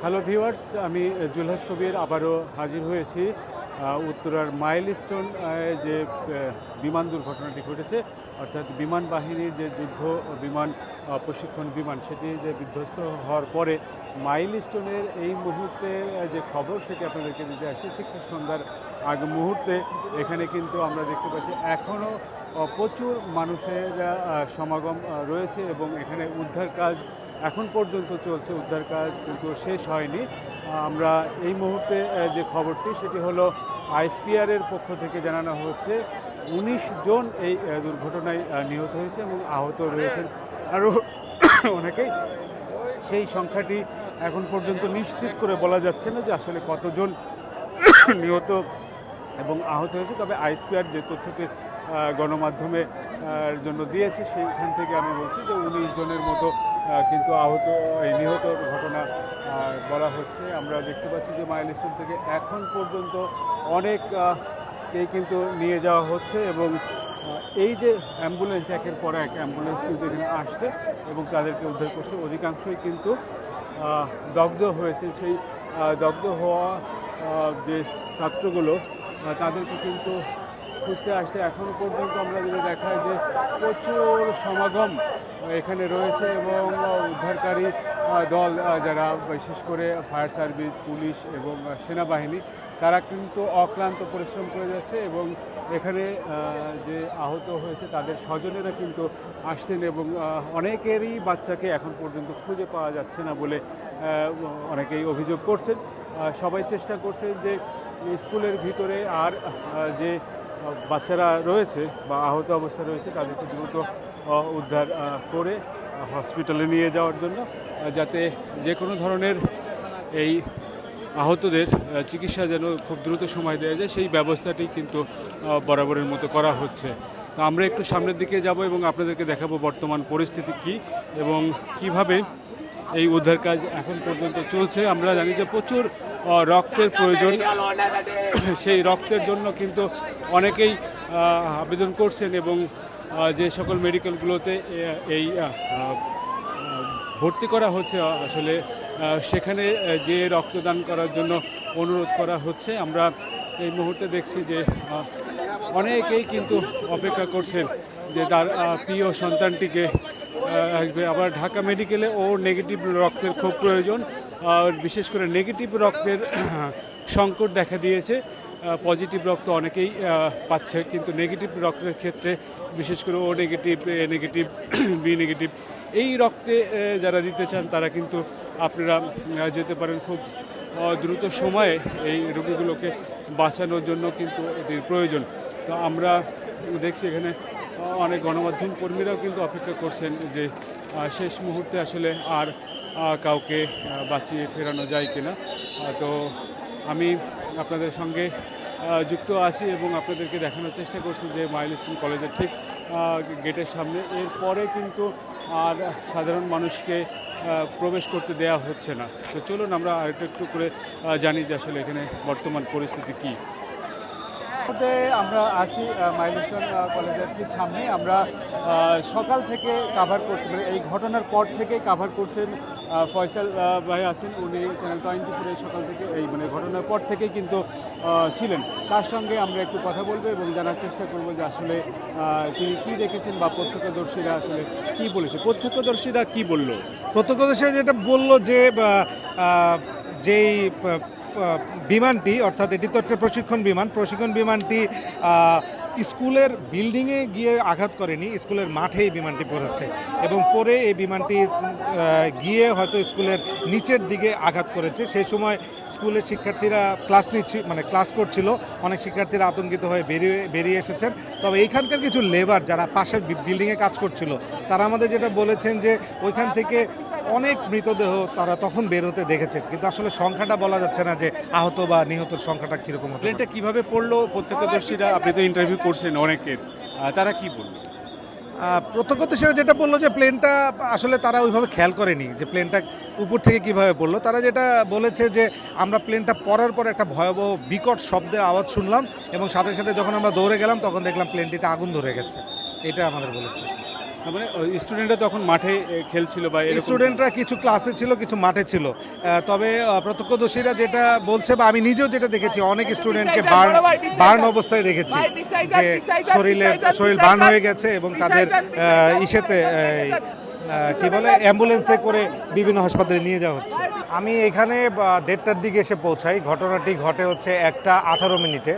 Hello viewers আমি জুলহাস কবির আবারও হাজির হয়েছি উত্তরার মাইলস্টোন আহ, যে বিমান দুর্ঘটনাটি ঘটেছে অর্থাৎ বিমান বাহিনীর যে যুদ্ধ বিমান প্রশিক্ষণ বিমান সেটি যে বিধ্বস্ত হওয়ার পরে মাইলস্টোনের এই মুহূর্তে যে খবর সেটি আপনাদেরকে দিতে আসছে ঠিক সন্ধ্যার আগ মুহূর্তে এখানে কিন্তু আমরা দেখতে পাচ্ছি এখনও প্রচুর মানুষের সমাগম রয়েছে এবং এখানে উদ্ধার কাজ এখন পর্যন্ত চলছে উদ্ধার কাজ কিন্তু শেষ হয়নি। আমরা এই মুহূর্তে যে খবরটি সেটি হলো আইসপিআরের পক্ষ থেকে জানানো হচ্ছে উনিশ জন এই দুর্ঘটনায় নিহত হয়েছে এবং আহত রয়েছেন। আরও অনেকেই। সেই সংখ্যাটি এখন পর্যন্ত নিশ্চিত করে বলা যাচ্ছে না যে আসলে কতজন নিহত এবং আহত হয়েছে। তবে আইসপিআর যে তথ্যকে আহ, গণমাধ্যমে জন্য দিয়েছে সেইখান থেকে আমি বলছি যে উনিশ জনের মতো কিন্তু আহত এই নিহত ঘটনা বলা হচ্ছে। আমরা দেখতে পাচ্ছি যে মাইলস্টোন থেকে এখন পর্যন্ত অনেক আহ, কিন্তু নিয়ে যাওয়া হচ্ছে এবং এই যে অ্যাম্বুলেন্স একের পর এক অ্যাম্বুলেন্স কিন্তু এখানে আসছে এবং তাদেরকে উদ্ধার করছে। অধিকাংশই কিন্তু দগ্ধ হয়েছে। সেই দগ্ধ হওয়া যে ছাত্রগুলো তাদেরকে কিন্তু খুঁজতে আসছে। এখনও পর্যন্ত আমরা যদি দেখাই যে প্রচুর সমাগম এখানে রয়েছে এবং উদ্ধারকারী দল যারা বিশেষ করে ফায়ার সার্ভিস, পুলিশ এবং সেনাবাহিনী, তারা কিন্তু অক্লান্ত পরিশ্রম করে যাচ্ছে এবং এখানে যে আহত হয়েছে তাদের স্বজনেরা কিন্তু আসছেন এবং অনেকেরই বাচ্চাকে এখন পর্যন্ত খুঁজে পাওয়া যাচ্ছে না বলে অনেকেই অভিযোগ করছেন। সবাই চেষ্টা করছেন যে স্কুলের ভিতরে আর যে বাচ্চারা রয়েছে বা আহত অবস্থা রয়েছে তাদেরকে দ্রুত উদ্ধার করে হসপিটালে নিয়ে যাওয়ার জন্য যাতে যে কোনো ধরনের এই আহতদের চিকিৎসা যেন খুব দ্রুত সময় দেওয়া যায়, সেই ব্যবস্থাটি কিন্তু বরাবরের মতো করা হচ্ছে। তো আমরা একটু সামনের দিকে যাব এবং আপনাদেরকে দেখাবো বর্তমান পরিস্থিতি কি এবং কীভাবে এই উদ্ধার কাজ এখন পর্যন্ত চলছে। আমরা জানি যে প্রচুর রক্তের প্রয়োজন। সেই রক্তের জন্য কিন্তু অনেকেই আবেদন করছেন এবং যে সকল মেডিকেলগুলোতে এই ভর্তি করা হচ্ছে, আসলে সেখানে যে রক্তদান করার জন্য অনুরোধ করা হচ্ছে, আমরা এই মুহূর্তে দেখছি যে অনেকেই কিন্তু অপেক্ষা করছেন যে তার প্রিয় সন্তানটিকে আসবে। আবার ঢাকা মেডিকেলে ও নেগেটিভ রক্তের খুব প্রয়োজন বিশেষ করে নেগেটিভ রক্তের সংকট দেখা দিয়েছে। পজিটিভ রক্ত অনেকেই পাচ্ছে, কিন্তু নেগেটিভ রক্তের ক্ষেত্রে, বিশেষ করে O negative A negative B negative এই রক্তে যারা দিতে চান, তারা কিন্তু আপনারা যেতে পারেন খুব দ্রুত সময়ে এই রোগীগুলোকে বাঁচানোর জন্য কিন্তু এটির প্রয়োজন। তো আমরা দেখছি এখানে অনেক গণমাধ্যম কর্মীরাও কিন্তু অপেক্ষা করছেন যে শেষ মুহূর্তে আসলে আর কাউকে বাঁচিয়ে ফেরানো যায় কিনা। তো আমি আপনাদের সঙ্গে যুক্ত আছি এবং আপনাদেরকে দেখানোর চেষ্টা করছি যে মাইলস্টোন কলেজের ঠিক গেটের সামনে। এরপরে কিন্তু আর সাধারণ মানুষকে প্রবেশ করতে দেওয়া হচ্ছে না। তো চলুন আমরা আরেকটু, একটু করে জানি যে আসলে এখানে বর্তমান পরিস্থিতি কী। আমরা আসি মাইলস্টোন কলেজের ঠিক সামনে আমরা সকাল থেকে কাভার করছি মানে এই ঘটনার পর থেকে কাভার করছেন ফয়সাল ভাই আছেন, উনি চ্যানেল টোয়েন্টি ফোরের সকাল থেকে এই মানে ঘটনার পর থেকেই কিন্তু ছিলেন। তার সঙ্গে আমরা একটু কথা বলব এবং জানার চেষ্টা করব যে আসলে তিনি কী দেখেছেন বা প্রত্যক্ষদর্শীরা আসলে কী বলেছে? প্রত্যক্ষদর্শীরা কী বলল? প্রত্যক্ষদর্শীরা যেটা বলল যে যেই বিমানটি, অর্থাৎ এটি তো একটা প্রশিক্ষণ বিমান, প্রশিক্ষণ বিমানটি স্কুলের বিল্ডিংয়ে গিয়ে আঘাত করেনি, স্কুলের মাঠেই বিমানটি পড়েছে এবং পরে এই বিমানটি গিয়ে হয়তো স্কুলের নিচের দিকে আঘাত করেছে। সেই সময় স্কুলের শিক্ষার্থীরা ক্লাস নিচ্ছি মানে ক্লাস করছিল, অনেক শিক্ষার্থীরা আতঙ্কিত হয়ে বেরিয়ে বেরিয়ে এসেছেন। তবে এইখানকার কিছু লেবার যারা পাশের বিল্ডিংয়ে কাজ করছিল, তারা আমাদের যেটা বলেছেন যে ওইখান থেকে অনেক মৃতদেহ তারা তখন বের হতে দেখেছেন কিন্তু আসলে সংখ্যাটা বলা যাচ্ছে না যে আহত বা নিহতর সংখ্যাটা কীরকম। প্লেনটা কীভাবে পড়ল? প্রত্যক্ষদর্শীরা আপনি তো ইন্টারভিউ করছেন অনেকের। তারা কি বলল? প্রত্যক্ষদর্শীরা যেটা বলল যে প্লেনটা আসলে তারা ওইভাবে খেয়াল করেনি যে প্লেনটা উপর থেকে কীভাবে পড়ল। তারা যেটা বলেছে যে আমরা প্লেনটা পড়ার পর একটা ভয়াবহ বিকট শব্দের আওয়াজ শুনলাম এবং সাথে সাথে যখন আমরা দৌড়ে গেলাম তখন দেখলাম প্লেনটিতে আগুন ধরে গেছে। এটা আমাদের বলেছে। মানে স্টুডেন্টরা তখন মাঠে খেলছিল বা এরকম স্টুডেন্টরা কিছু ক্লাসে ছিল কিছু মাঠে ছিল। তবে প্রত্যক্ষদর্শীরা যেটা বলছে বা আমি নিজেও যেটা দেখেছি অনেক স্টুডেন্টকে বার্ন বার্ন অবস্থায় দেখেছি যে শরীরে শরীর বার্ন হয়ে গেছে এবং তাদের ইসেতে কি বলে অ্যাম্বুলেন্সে করে বিভিন্ন হাসপাতালে নিয়ে যাওয়া হচ্ছে। আমি এখানে দেড়টার দিকে এসে পৌঁছাই। ঘটনাটি ঘটে হচ্ছে একটা আঠারো মিনিটে।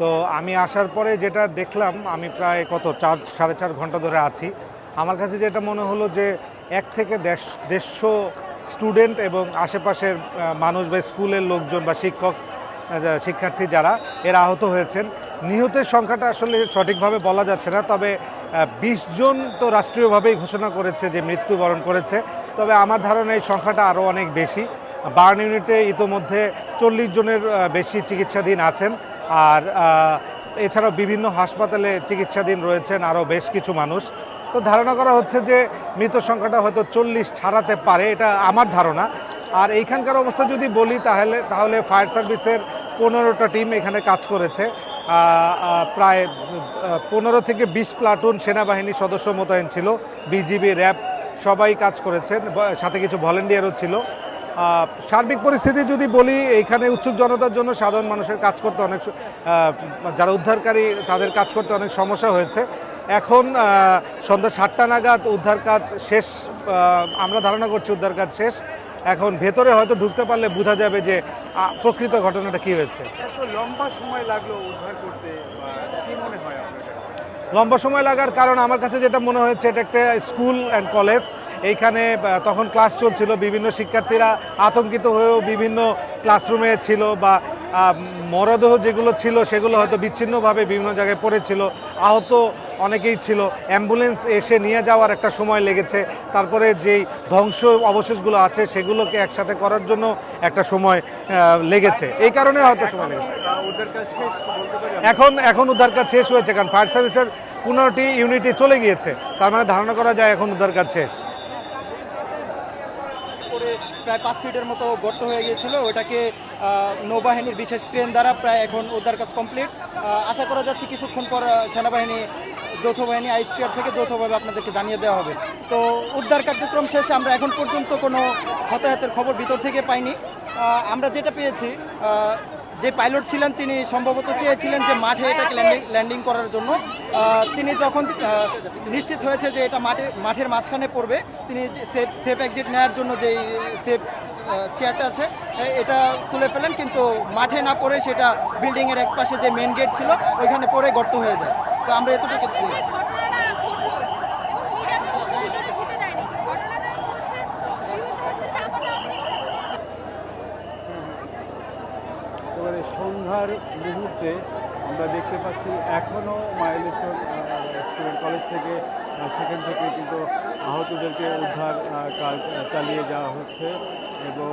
তো আমি আসার পরে যেটা দেখলাম আমি প্রায় কত চার সাড়ে চার ঘণ্টা ধরে আছি। আমার কাছে যেটা মনে হলো যে এক থেকে দেড়শো স্টুডেন্ট এবং আশেপাশের মানুষ বা স্কুলের লোকজন বা শিক্ষক শিক্ষার্থী যারা, এরা আহত হয়েছেন। নিহতের সংখ্যাটা আসলে সঠিকভাবে বলা যাচ্ছে না, তবে বিশ জন তো রাষ্ট্রীয়ভাবেই ঘোষণা করেছে যে মৃত্যুবরণ করেছে। তবে আমার ধারণা এই সংখ্যাটা আরও অনেক বেশি। বার্ন ইউনিটে ইতোমধ্যে চল্লিশ জনের বেশি চিকিৎসাধীন আছেন। আর এছাড়াও বিভিন্ন হাসপাতালে চিকিৎসাধীন রয়েছেন আরও বেশ কিছু মানুষ। তো ধারণা করা হচ্ছে যে মৃত সংখ্যাটা হয়তো চল্লিশ ছাড়াতে পারে, এটা আমার ধারণা। আর এইখানকার অবস্থা যদি বলি তাহলে তাহলে ফায়ার সার্ভিসের পনেরোটা টিম এখানে কাজ করেছে। প্রায় পনেরো থেকে বিশ প্লাটুন সেনাবাহিনী সদস্য মোতায়েন ছিল, বিজিবি, র্যাব সবাই কাজ করেছেন সাথে কিছু ভলেন্টিয়ারও ছিল। সার্বিক পরিস্থিতি যদি বলি, এইখানে উৎসুক জনতার জন্য সাধারণ মানুষের কাজ করতে অনেক যারা উদ্ধারকারী তাদের কাজ করতে অনেক সমস্যা হয়েছে। এখন সন্ধ্যা সাতটা নাগাদ উদ্ধার কাজ শেষ আমরা ধারণা করছি উদ্ধার কাজ শেষ। এখন ভেতরে হয়তো ঢুকতে পারলে বোঝা যাবে যে প্রকৃত ঘটনাটা কী হয়েছে। এত লম্বা সময় লাগল উদ্ধার করতে কি মনে হয় লম্বা সময় লাগার কারণ আমার কাছে যেটা মনে হয়েছে এটা একটা স্কুল অ্যান্ড কলেজ এইখানে তখন ক্লাস চলছিল বিভিন্ন শিক্ষার্থীরা আতঙ্কিত হয়েও বিভিন্ন ক্লাসরুমে ছিল বা মরদেহ যেগুলো ছিল, সেগুলো হয়তো বিচ্ছিন্নভাবে বিভিন্ন জায়গায় পড়েছিল। আহত অনেকেই ছিল। অ্যাম্বুলেন্স এসে নিয়ে যাওয়ার একটা সময় লেগেছে। তারপরে যেই ধ্বংস অবশেষগুলো আছে, সেগুলোকে একসাথে করার জন্য একটা সময় লেগেছে। এই কারণে হয়তো সময় লেগেছে? এখন এখন উদ্ধার কাজ শেষ হয়েছে, কারণ ফায়ার সার্ভিসের পনেরোটি ইউনিটে চলে গিয়েছে। তার মানে ধারণা করা যায় এখন উদ্ধার কাজ শেষ। প্রায় পাঁচ ফিটের মতো গর্ত হয়ে গিয়েছিল। ওটাকে নৌবাহিনীর বিশেষ ক্রেন দ্বারা প্রায় এখন উদ্ধার কাজ কমপ্লিট। আশা করা যাচ্ছে কিছুক্ষণ পর সেনাবাহিনী, যৌথ বাহিনী আইসপিআর থেকে যৌথভাবে আপনাদেরকে জানিয়ে দেওয়া হবে। তো উদ্ধার কার্যক্রম শেষে আমরা এখন পর্যন্ত কোনো হতাহতের খবর ভিতর থেকে পাইনি। আমরা যেটা পেয়েছি যে পাইলট ছিলেন তিনি সম্ভবত চেয়েছিলেন যে মাঠে এটাকে ল্যান্ডিং ল্যান্ডিং করার জন্য। তিনি যখন নিশ্চিত হয়েছে যে এটা মাঠে মাঠের মাঝখানে পড়বে তিনি সেফ সেফ এক্সিট নেওয়ার জন্য যেই সেফ চেয়ারটা আছে এটা তুলে ফেলেন কিন্তু মাঠে না পড়ে সেটা বিল্ডিংয়ের এক পাশে যে মেন গেট ছিল ওইখানে পড়ে গর্ত হয়ে যায়। তো আমরা এতটুকু এই ঘটনাটা ঘটলো এবং মিডিয়াতে হচ্ছে ভিডিওটা ছিটে দেয়নি ঘটনাটা হচ্ছে বিরুদ্ধে হচ্ছে চাপা দেওয়ার চেষ্টা এবারে সন্ধ্যার মুহূর্তে আমরা দেখতে পাচ্ছি এখনও মাইলস্টোন স্টুডেন্ট কলেজ থেকে সেখান থেকে কিন্তু আহতদেরকে উদ্ধার কাজ চালিয়ে যাওয়া হচ্ছে এবং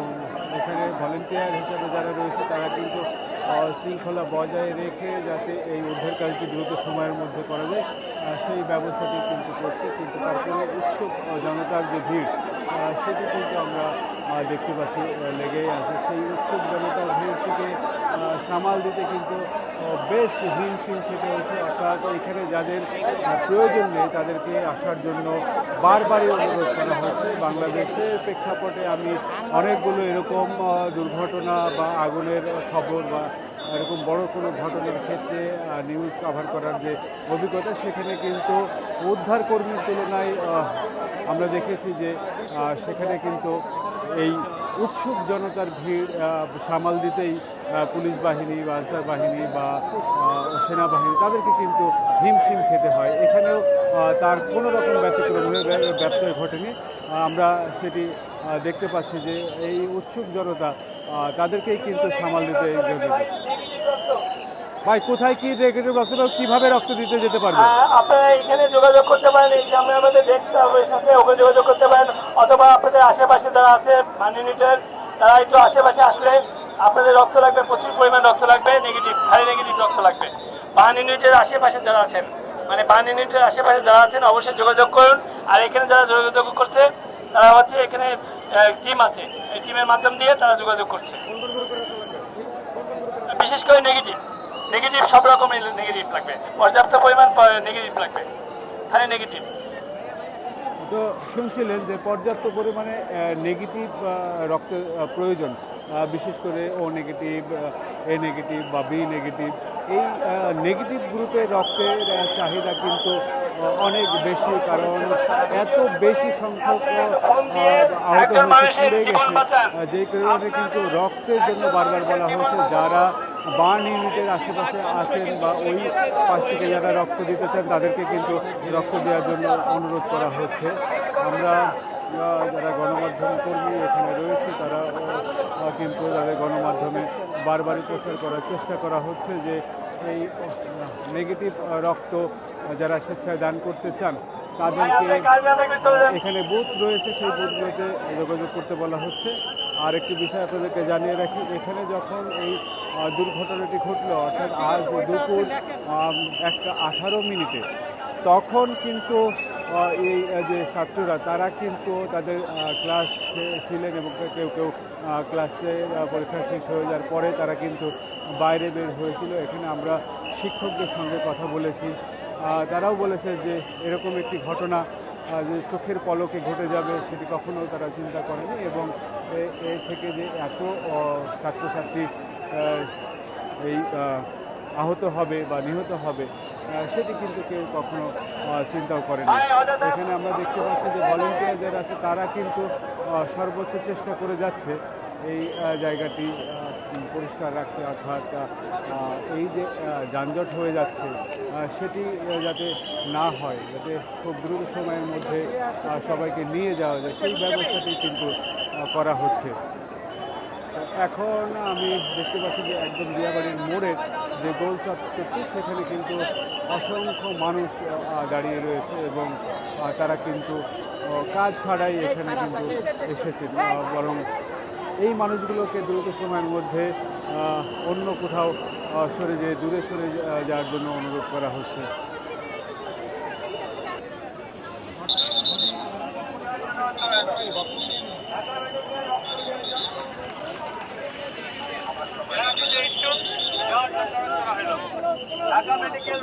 এখানে ভলেন্টিয়ার হিসেবে যারা রয়েছে তারা কিন্তু শৃঙ্খলা বজায় রেখে যাতে এই উদ্ধার কাজটি দ্রুত সময়ের মধ্যে করা যায় সেই ব্যবস্থাটি কিন্তু করছে। কিন্তু তারপরে উৎসুক জনতার যে ভিড় সেটি কিন্তু আমরা দেখতে পাচ্ছি লেগেই আছে। সেই উৎসুক জনতার ভিড়টিকে আহ, সামাল দিতে কিন্তু বেশ হিমশিম খেতে হয়েছে। অর্থাৎ এখানে যাদের প্রয়োজন নেই তাদেরকে আসার জন্য বারবারই অনুরোধ করা হয়েছে। বাংলাদেশের প্রেক্ষাপটে আমি অনেকগুলো এরকম দুর্ঘটনা বা আগুনের খবর বা এরকম বড় কোনো ঘটনার ক্ষেত্রে নিউজ কভার করার যে অভিজ্ঞতা সেখানে কিন্তু উদ্ধার কর্মীর তুলনায় আমরা দেখেছি যে সেখানে কিন্তু এই উৎসুক জনতার ভিড় সামাল দিতেই পুলিশ বাহিনী বা আনসার বাহিনী বা সেনাবাহিনী তাদেরকে কিন্তু হিমশিম খেতে হয়। এখানেও তার কোনো রকম ব্যতিক্রম হয়ে- ব্য- ব্যত্যয় ঘটেনি। আমরা সেটি দেখতে পাচ্ছি যে এই উৎসুক জনতা তাদেরকেই কিন্তু সামাল দিতে ভাই, কোথায় কি রক্ত? কীভাবে রক্ত দিতে যেতে পারবে? আপনারা এখানে যোগাযোগ করতে পারেন, এই আমাদের ডেস্ক অফিস আছে ওখানে যোগাযোগ করতে অথবা আপনাদের আশেপাশে যারা আছে মান ইউনিটের তারা একটু আশেপাশে আসলে আপনাদের রক্ত লাগবে, প্রচুর পরিমাণ রক্ত লাগবে নেগেটিভ খালি নেগেটিভ রক্ত লাগবে। বান ইউনিটের আশেপাশে যারা আছেন মানে বান ইউনিটের আশেপাশে যারা আছেন, অবশ্যই যোগাযোগ করুন। আর এখানে যারা যোগাযোগ করছে, তারা হচ্ছে এখানে টিম আছে। এই টিমের মাধ্যম দিয়ে তারা যোগাযোগ করছে। বিশেষ করে নেগেটিভ নেগেটিভ সব রকমের নেগেটিভ লাগবে। পর্যাপ্ত পরিমাণ নেগেটিভ লাগবে। খালি নেগেটিভ তো শুনছিলেন যে পর্যাপ্ত পরিমাণে নেগেটিভ রক্তের আহ, প্রয়োজন। বিশেষ করে ও নেগেটিভ এ নেগেটিভ বা বি নেগেটিভ এই নেগেটিভ গ্রুপের রক্তের চাহিদা কিন্তু অনেক বেশি কারণ এত বেশি সংখ্যক আহত হয়েছে পুড়ে গেছে। যেই কারণে কিন্তু রক্তের জন্য বারবার বলা হয়েছে যারা বার্ন ইউনিটের আশেপাশে আছেন বা ওই পাশ যারা রক্ত দিতে চান, তাদেরকে কিন্তু রক্ত দেওয়ার জন্য অনুরোধ করা হচ্ছে। আমরা যারা গণমাধ্যম কর্মী এখানে রয়েছে, তারা কিন্তু তাদের গণমাধ্যমে বারবারই প্রচার করার চেষ্টা করা হচ্ছে যে এই নেগেটিভ রক্ত যারা স্বেচ্ছায় দান করতে চান তাদেরকে এখানে বুথ রয়েছে সেই বুথগুলোতে যোগাযোগ করতে বলা হচ্ছে। আর একটি বিষয় আপনাদেরকে জানিয়ে রাখি এখানে যখন এই দুর্ঘটনাটি ঘটলো অর্থাৎ আজ দুপুর একটা আঠারো মিনিটে তখন কিন্তু এই যে ছাত্ররা তারা কিন্তু তাদের ক্লাস ছিলেন এবং কেউ কেউ ক্লাসে পরীক্ষা শেষ হয়ে যাওয়ার পরে তারা কিন্তু বাইরে বের হয়েছিল। এখানে আমরা শিক্ষকদের সঙ্গে কথা বলেছি। তারাও বলেছে যে এরকম একটি ঘটনা যে চোখের পলকে ঘটে যাবে সেটি কখনো তারা চিন্তা করেনি এবং এ- এ থেকে যে এত ছাত্রছাত্রী এই আহত হবে বা নিহত হবে সেটি কিন্তু কেউ কখনো চিন্তাও করেনি। এখানে আমরা দেখতে পাচ্ছি যে ভলেন্টিয়ার যারা আছে, তারা কিন্তু সর্বোচ্চ চেষ্টা করে যাচ্ছে। এই জায়গাটি পরিষ্কার রাখতে অর্থাৎ এই যে যানজট হয়ে যাচ্ছে সেটি যাতে না হয় যাতে খুব দ্রুত সময়ের মধ্যে সবাইকে নিয়ে যাওয়া যায় সেই ব্যবস্থাটি কিন্তু করা হচ্ছে। এখন আমি দেখতে পাচ্ছি যে একদম দিয়াবাড়ির মোড়ের যে গোল চত্বরটি সেখানে কিন্তু অসংখ্য মানুষ দাঁড়িয়ে রয়েছে এবং তারা কিন্তু কাজ ছাড়াই এখানে কিন্তু এসেছেন আহ, বরং এই মানুষগুলোকে দ্রুত সময়ের মধ্যে অন্য কোথাও সরে যেয়ে, দূরে সরে যাওয়ার জন্য অনুরোধ করা হচ্ছে। ঢাকা মেডিকেল